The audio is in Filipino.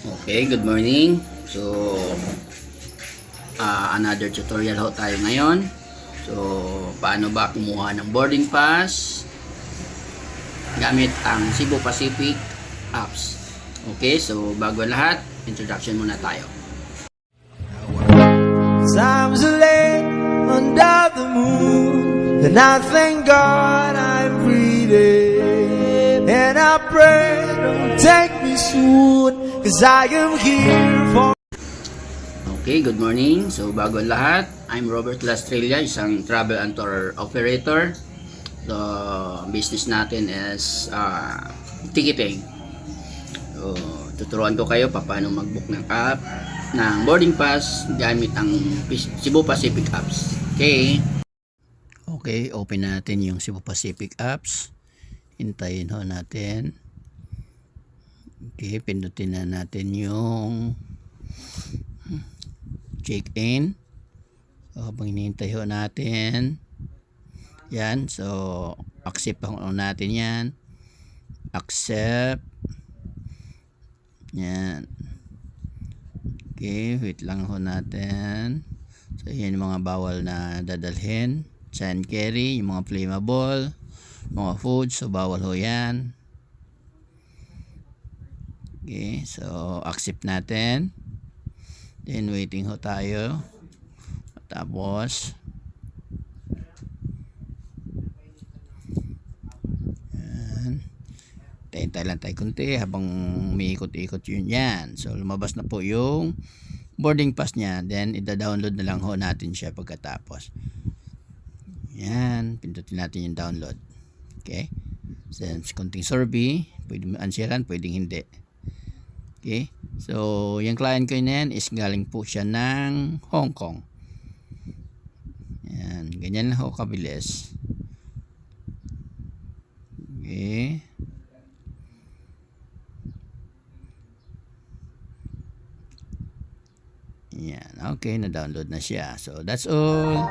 Okay, good morning. So, ah, another tutorial ho tayo ngayon. So, paano ba kumuha ng boarding pass gamit ang Cebu Pacific apps. Okay, so bago lahat, introduction muna tayo. Times are under the moon, and I thank God I'm breathing. And I pray, don't take me soon, cause I am here for. Okay, good morning. So, bago ang lahat, I'm Robert Lastrella, isang travel and tour operator. The business natin is uh, ticketing. So, tuturuan ko kayo pa paano mag-book ng app ng boarding pass gamit ang Cebu Pacific apps. Okay? Okay, open natin yung Cebu Pacific apps. Hintayin ho natin. Okay, pindutin na natin yung check-in. So, habang hinihintay ho natin, yan, so, accept ho natin yan. Accept. Yan. Okay, wait lang ho natin. So, yan yung mga bawal na dadalhin. Sand carry, yung mga flammable, mga food, so bawal ho yan. Okay, so accept natin. Then waiting ho tayo. Tapos Yan. Tayo lang tayo kunti habang umiikot-ikot yun yan. So lumabas na po yung boarding pass niya. Then ida-download na lang ho natin siya pagkatapos. Yan. Pindutin natin yung download. Okay. Then kunting survey. Pwede mo answeran, pwedeng hindi. Okay? So, yung client ko na is galing po siya ng Hong Kong. Yan. Ganyan lang ho kabilis. Okay. Yan. Okay, na-download na siya. So, that's all.